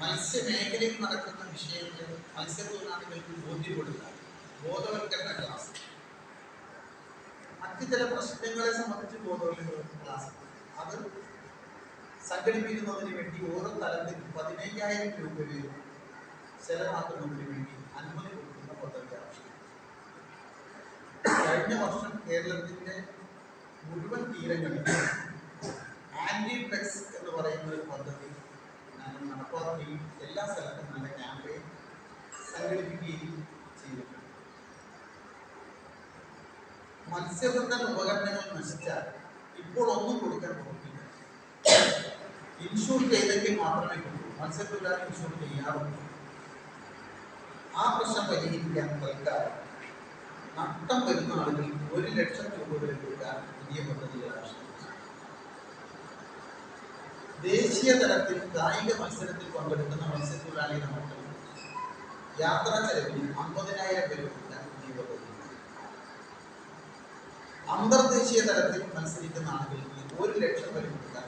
മത്സ്യമേഖലയിൽ നടക്കുന്ന വിഷയങ്ങൾ മത്സ്യത്തൊഴിലാളികൾക്ക് ബോധ്യപ്പെടുക. ബോധവൽക്കരണ ക്ലാസ്. മറ്റ് ചില പ്രശ്നങ്ങളെ സംബന്ധിച്ച് ബോധവൽക്കരണ ക്ലാസ്. അത് സംഘടിപ്പിക്കുന്നതിന് വേണ്ടി ഓരോ തലത്തിലും പതിനയ്യായിരം രൂപ വീതം ചെലവാക്കുന്നതിന് വേണ്ടി അനുമതി കൊടുക്കുന്ന പദ്ധതി കഴിഞ്ഞ വർഷം കേരളത്തിന്റെ മുഴുവൻ തീരങ്ങളിൽ ആന്റി ഡ്രഗ്സ് എന്ന് പറയുന്ന ഒരു പദ്ധതി ഞാൻ എല്ലാ സ്ഥലത്തും നല്ല ക്യാമ്പയിൻ സംഘടിപ്പിക്കുകയും ചെയ്തിട്ടുണ്ട് മത്സ്യബന്ധന ഉപകരണങ്ങൾ നശിച്ചാൽ ഇപ്പോൾ ഒന്നും കൊടുക്കാൻ പോകുന്നില്ല. ഇൻഷൂർ ചെയ്തെങ്കിൽ മാത്രമേ കൊടുക്കൂ. മത്സ്യത്തൊഴിലാളി ഇൻഷൂർ ചെയ്യാറുള്ളൂ ആ പ്രശ്നം പരിഹരിക്കാൻ തൽക്കാലം നഷ്ടം വരുന്ന ആളുകൾ ഒരു ലക്ഷം രൂപ വരെ കൊടുക്കാൻ പുതിയ പദ്ധതികൾ ആവശ്യമാണ്. ദേശീയ തലത്തിൽ കായിക മത്സരത്തിൽ പങ്കെടുക്കുന്ന മത്സ്യത്തൊഴിലാളി നമുക്ക് യാത്രാ ചെലവിൽ അമ്പതിനായിരം രൂപ അന്തർദേശീയ തലത്തിൽ മത്സരിക്കുന്ന ആളുകൾക്ക് ഒരു ലക്ഷം വരെ കൊടുക്കാൻ